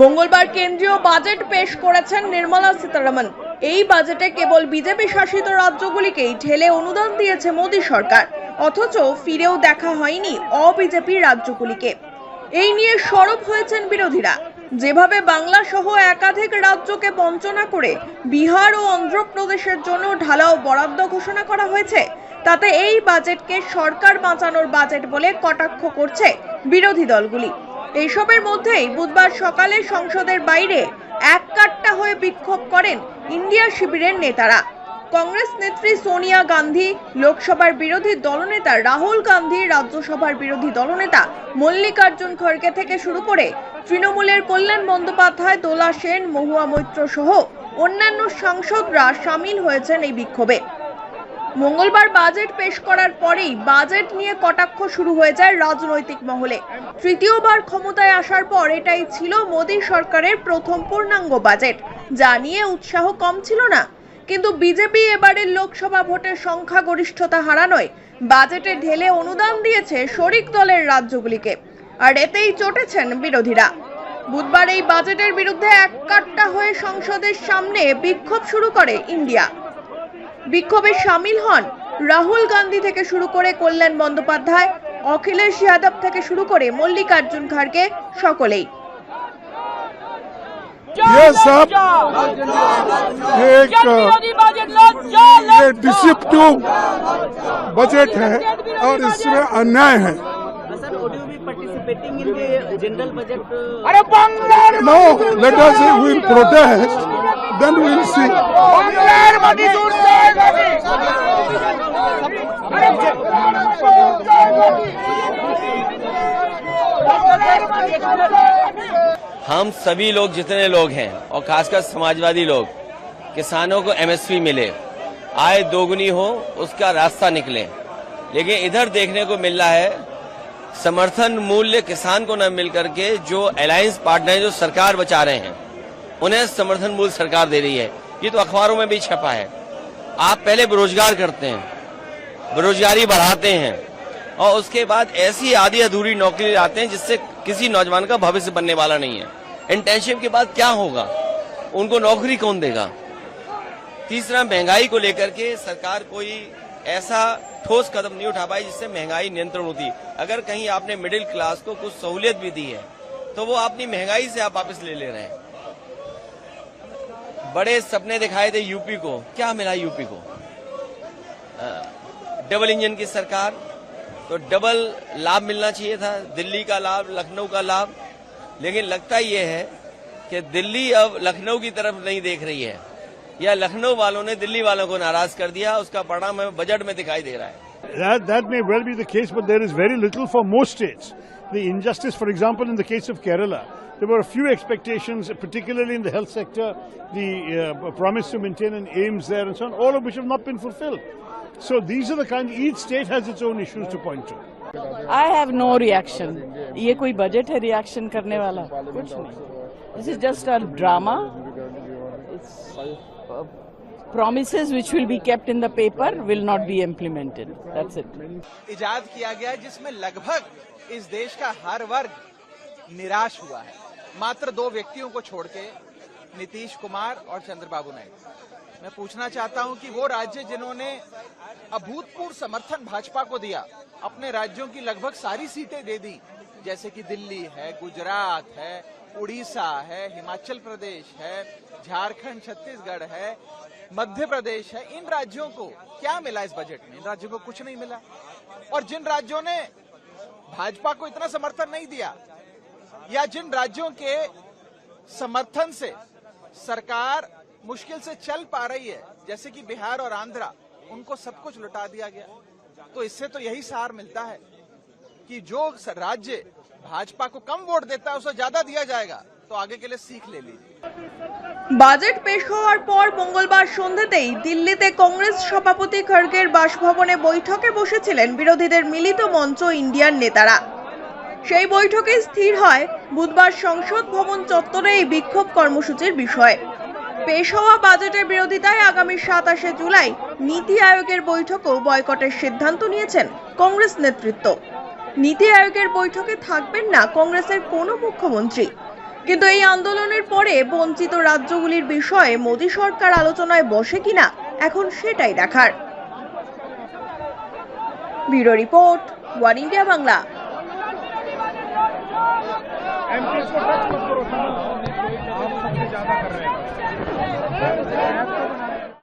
মঙ্গলবার কেন্দ্রীয় বাজেট পেশ করেছেন নির্মলা সীতারামন। এই বাজেটে কেবল বিজেপি শাসিত রাজ্যগুলিকেই ঠেলে অনুদান দিয়েছে মোদী সরকার। অথচ ফিরেও দেখা হয়নি অবিজেপি রাজ্যগুলিকে। এই নিয়ে সরব হয়েছেন বিরোধীরা। যেভাবে বাংলা সহ একাধিক রাজ্যকে বঞ্চনা করে বিহার ও অন্ধ্রপ্রদেশের জন্য ঢালাও বরাদ্দ ঘোষণা করা হয়েছে, তাতে এই বাজেটকে সরকার বাঁচানোর বাজেট বলে কটাক্ষ করছে বিরোধী দলগুলি। এইসবের মধ্যেই বুধবার সকালে সংসদের বাইরে এক কাট্টা হয়ে বিক্ষোভ করেন ইন্ডিয়া শিবিরের নেতারা। কংগ্রেস নেত্রী সোনিয়া গান্ধী, লোকসভার বিরোধী দলনেতা রাহুল গান্ধী, রাজ্যসভার বিরোধী দলনেতা মল্লিকার্জুন খড়গে থেকে শুরু করে তৃণমূলের কল্যাণ বন্দ্যোপাধ্যায়, দোলা সেন, মহুয়া মৈত্র সহ অন্যান্য সাংসদরা সামিল হয়েছেন এই বিক্ষোভে। মঙ্গলবার বাজেট পেশ করার পরেই বাজেট নিয়ে কটাক্ষ শুরু হয়ে যায় রাজনৈতিক মহলে। তৃতীয়বার ক্ষমতায় আসার পর এটাই ছিল মোদী সরকারের প্রথম পূর্ণাঙ্গ বাজেট, যা নিয়ে উৎসাহ কম ছিল না। কিন্তু বিজেপি এবারের লোকসভা ভোটের সংখ্যাগরিষ্ঠতা হারানোয় বাজেটে ঢেলে অনুদান দিয়েছে শরিক দলের রাজ্যগুলিকে, আর এতেই চটেছেন বিরোধীরা। বুধবার এই বাজেটের বিরুদ্ধে এক কাট্টা হয়ে সংসদের সামনে বিক্ষোভ শুরু করে ইন্ডিয়া। বিক্ষোভে সামিল হন রাহুল গান্ধী থেকে শুরু করে কল্যাণ বন্দ্যোপাধ্যায় অখিলেশ যাদব থেকে শুরু করে মল্লিকার্জুন খাড়গে সকলেই ये सब एक ये डिसिप्टिव बजट है और इसमें अन्याय है Sir, would you be participating in the general budget? uh, हम सभी लोग जितने लोग हैं, और खासकर समाजवादी लोग, किसानों को एमएसपी मिले आय दोगुनी हो, उसका रास्ता निकले। लेकिन इधर देखने को मिल रहा है, समर्थन मूल्य किसान को न मिल करके जो अलायंस पार्टनर जो सरकार बचा रहे हैं, उन्हें समर्थन मूल्य सरकार दे रही है। ये तो अखबारों में भी छपा है। आप पहले बेरोजगार करते हैं, बेरोजगारी बढ़ाते हैं, और उसके बाद ऐसी आधी अधूरी नौकरी लाते हैं जिससे किसी नौजवान का भविष्य बनने वाला नहीं है। इंटर्नशिप के बाद क्या होगा? उनको नौकरी कौन देगा? तीसरा, महँगाई को लेकर के सरकार कोई ऐसा ठोस कदम नहीं उठा पाई जिससे महँगाई नियंत्रण होती। अगर कहीं आपने मिडिल क्लास को कुछ सहूलियत भी दी है तो वो अपनी महँगाई से आप वापस ले ले रहे हैं। बड़े सपने दिखाए थे यूपी को। क्या मिला यूपी को? डबल इंजन की सरकार तो डबल लाभ मिलना चाहिए था दिल्ली का लाभ लखनऊ का लाभ। लेकिन लगता ये है कि दिल्ली अब लखनऊ की तरफ़ नहीं देख रही है। या लखनऊ वालों ने दिल्ली वालों को नाराज़ कर दिया उसका परिणाम हमें बजट में दिखाई दे रहा है। That, that may well be the case, but there is very little for most states. The injustice, for example, in the case of Kerala, there were a few expectations, particularly in the health sector, the uh, promise to maintain an aims there and so on, all of which have not been fulfilled. So these are the kind, each state has its own issues to point to. I have no reaction ये कोई budget है reaction करने वाला कुछ नहीं this is just a drama promises which will be kept in the paper will not be implemented. That's it. इजाद किया गया जिसमें लगभग इस देश का हर वर्ग निराश हुआ है। मात्र दो व्यक्तियों को छोड़ के नीतीश कुमार और चंद्रबाबू नायडू। मैं पूछना चाहता हूँ कि वो राज्य जिन्होंने अभूतपूर्व समर्थन भाजपा को दिया, अपने राज्यों की लगभग सारी सीटें दे दी, जैसे कि दिल्ली है, गुजरात है, उड़ीसा है, हिमाचल प्रदेश है, झारखंड, छत्तीसगढ़ है मध्य प्रदेश है, इन राज्यों को क्या मिला इस बजट में? इन राज्यों को कुछ नहीं मिला। और जिन राज्यों ने भाजपा को इतना समर्थन नहीं दिया, या जिन राज्यों के समर्थन से सरकार मुश्किल से चल पा रही है, जैसे कि बिहार और आंध्रा, उनको सब कुछ लुटा दिया गया। तो इससे तो यही सार मिलता है कि जो राज्य भाजपा को कम वोट देता है, उसे ज़्यादा दिया जाएगा। तो आगे के लिए सीख ले लीजिए বাজেট পেশ হওয়ার পর মঙ্গলবার সন্ধ্যাতেই দিল্লিতে কংগ্রেস সভাপতি খড়গের বাসভবনে বৈঠকে বসেছিলেন বিরোধীদের মিলিত মঞ্চ ইন্ডিয়ার নেতারা সেই বৈঠকে স্থির হয় বুধবার সংসদ ভবন চত্বরে এই বিক্ষোভ কর্মসূচির বিষয় পেশ হওয়া বাজেটের বিরোধিতায় আগামী সাতাশে জুলাই নীতি আয়োগের বৈঠকও বয়কটের সিদ্ধান্ত নিয়েছেন কংগ্রেস নেতৃত্ব নীতি আয়োগের বৈঠকে থাকবেন না কংগ্রেসের কোনো মুখ্যমন্ত্রী কিন্তু এই আন্দোলনের পরে বঞ্চিত রাজ্যগুলির বিষয়ে মোদী সরকার আলোচনায় বসে কিনা এখন সেটাই দেখার bureau report one India Bangla आप सबसे ज्यादा कर रहे हैं